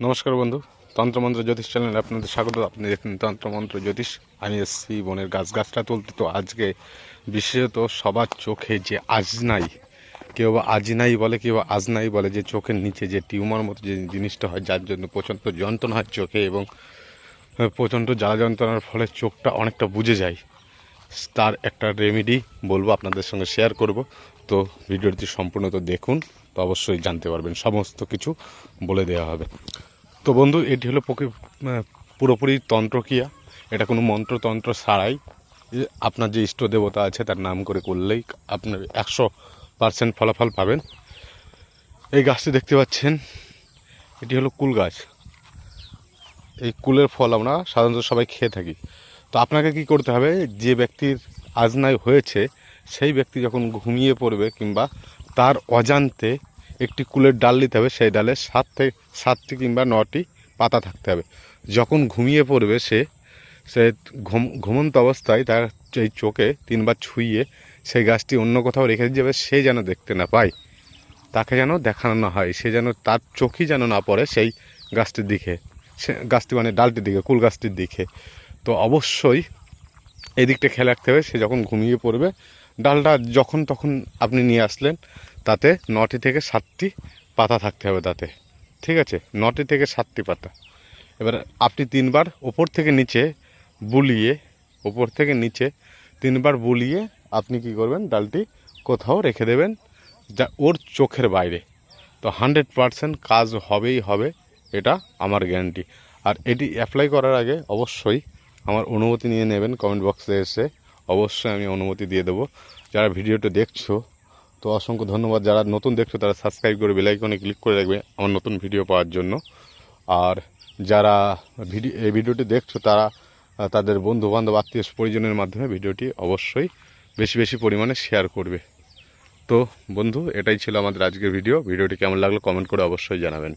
নমস্কার বন্ধু, তন্ত্রমন্ত্র জ্যোতিষ চ্যানেলে আপনাদের স্বাগত। আপনি দেখুন তন্ত্রমন্ত্র জ্যোতিষ। আমি এসছি বনের গাছ গাছটা তুলতে। তো আজকে বিশেষত সবার চোখে যে আজনাই, কেউ বা আজিনাই বলে, কেউ আজনাই বলে, যে চোখের নিচে যে টিউমার মতো যে জিনিসটা হয়, যার জন্য প্রচণ্ড যন্ত্রণা হয় চোখে এবং প্রচণ্ড জ্বালা যন্ত্রণার ফলে চোখটা অনেকটা বুঝে যায়। তার একটা রেমেডি বলব, আপনাদের সঙ্গে শেয়ার করব। তো ভিডিওটি সম্পূর্ণ তো দেখুন, তো অবশ্যই জানতে পারবেন, সমস্ত কিছু বলে দেওয়া হবে। তো বন্ধু, এটি হলো পুরোপুরি তন্ত্রক্রিয়া। এটা কোনো মন্ত্রতন্ত্র ছাড়াই আপনার যে ইষ্ট দেবতা আছে, তার নাম করে করলেই আপনার একশো পার্সেন্ট ফলাফল পাবেন। এই গাছটি দেখতে পাচ্ছেন, এটি হলো কুল গাছ। এই কুলের ফল আমরা সাধারণত সবাই খেয়ে থাকি। তো আপনাকে কি করতে হবে? যে ব্যক্তির আজনাই হয়েছে, সেই ব্যক্তি যখন ঘুমিয়ে পড়বে কিংবা তার অজান্তে একটি কুলের ডাল নিতে হবে, সেই ডালে সাত থেকে সাতটি কিংবা নটি পাতা থাকতে হবে। যখন ঘুমিয়ে পড়বে সে সে ঘুম, ঘুমন্ত অবস্থায় তার এই চোখে তিনবার ছুঁয়ে সেই গাছটি অন্য কোথাও রেখে যাবে সে যেন দেখতে না পায়। তাকে যেন দেখানো না হয়, সে যেন তার চোখই যেন না পড়ে সেই গাছটির দিকে, সে গাছটি মানে ডালটির দিকে, কুল গাছটির দিকে। তো অবশ্যই এদিকটা খেয়াল রাখতে হবে, সে যখন ঘুমিয়ে পড়বে, ডালটা যখন তখন আপনি নিয়ে আসলেন, তাতে নটি থেকে সাতটি পাতা থাকতে হবে তাতে, ঠিক আছে? নটি থেকে সাতটি পাতা। এবার আপনি তিনবার ওপর থেকে নিচে বুলিয়ে, ওপর থেকে নিচে তিনবার বুলিয়ে আপনি কি করবেন, ডালটি কোথাও রেখে দেবেন, যা ওর চোখের বাইরে। তো হান্ড্রেড পারসেন্ট কাজ হবেই হবে, এটা আমার গ্যারান্টি। আর এটি অ্যাপ্লাই করার আগে অবশ্যই আমার অনুমতি নিয়ে নেবেন কমেন্ট বক্সে এসে। অবশ্যই আমি অনুমতি দিয়ে দেবো। যারা ভিডিওটা দেখছ, তো অসংখ্য ধন্যবাদ। যারা নতুন দেখছ, তারা সাবস্ক্রাইব করে বেলাইকনে ক্লিক করে রাখবে আমার নতুন ভিডিও পাওয়ার জন্য। আর যারা ভিডিও এই ভিডিওটি দেখছ, তারা, তাদের বন্ধু বান্ধব আত্মীয় পরিজনের মাধ্যমে ভিডিওটি অবশ্যই বেশি বেশি পরিমাণে শেয়ার করবে। তো বন্ধু, এটাই ছিল আমাদের আজকের ভিডিও ভিডিওটি কেমন লাগল কমেন্ট করে অবশ্যই জানাবেন।